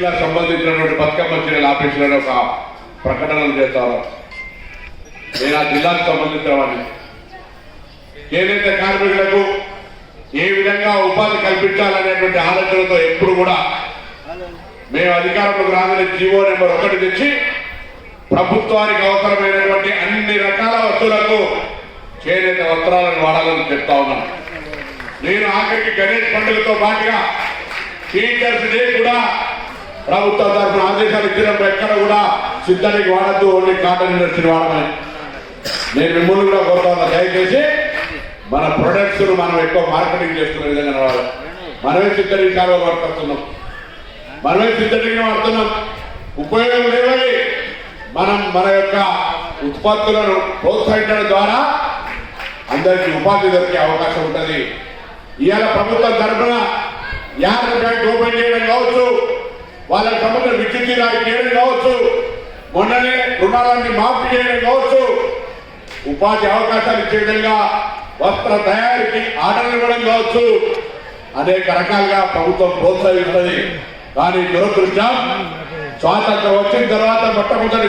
సంబంధించినటువంటి బతుకమ్మ చీరల ఆఫీసులో ఒక ప్రకటనలు చేస్తారు. నేను ఆ జిల్లాకు సంబంధించిన వాడిని. చేనేత కార్మికులకు ఏ విధంగా ఉపాధి కల్పించాలనేటువంటి ఆలోచనతో ఎప్పుడు కూడా మేము అధికారంలోకి రాగానే జీవో నెంబర్ ఒకటి తెచ్చి ప్రభుత్వానికి అవసరమైనటువంటి అన్ని రకాల వస్తువులకు చేనేత వస్త్రాలను వాడాలని చెప్తా ఉన్నాను నేను ఆఖరికి గణేష్ పండుగతో పాటుగా టీచర్స్ డే కూడా ప్రభుత్వం తరఫున ఆదేశాలు ఇచ్చినప్పుడు ఎక్కడ కూడా సిద్ధానికి వాడద్దు ఓన్లీ కాటన్ ఇండస్ట్రీ వాడమని. నేను మిమ్మల్ని కూడా కోరుతా దయచేసి మన ప్రొడక్ట్స్ మనం ఎక్కువ మార్కెటింగ్ చేస్తున్న విధంగా వాడాలి మనమే సిద్ధరికి కాలువ వాడుతున్నాం. మనమే సిద్ధరికి వాడుతున్నాం. ఉపయోగం లేవని మనం మన యొక్క ఉత్పత్తులను ప్రోత్సహించడం ద్వారా అందరికీ ఉపాధి దొరికే అవకాశం ఉంటుంది. ఇవాళ ప్రభుత్వం తరఫున యాభై బ్యాంక్ ఓపెన్ చేయడం కావచ్చు. వాళ్ళ క్రమంలో విద్యుత్ తీరాయి చేయడం కావచ్చు. మొన్ననే రుణాలన్నీ మాఫీ చేయడం కావచ్చు. ఉపాధి అవకాశాలు ఇచ్చే విధంగా వస్త్ర తయారీకి ఆర్డర్లు ఇవ్వడం కావచ్చు. అనేక రకాలుగా ప్రభుత్వం ప్రోత్సహిస్తుంది. కానీ దురదృష్టం స్వాతంత్రం వచ్చిన తర్వాత మొట్టమొదటి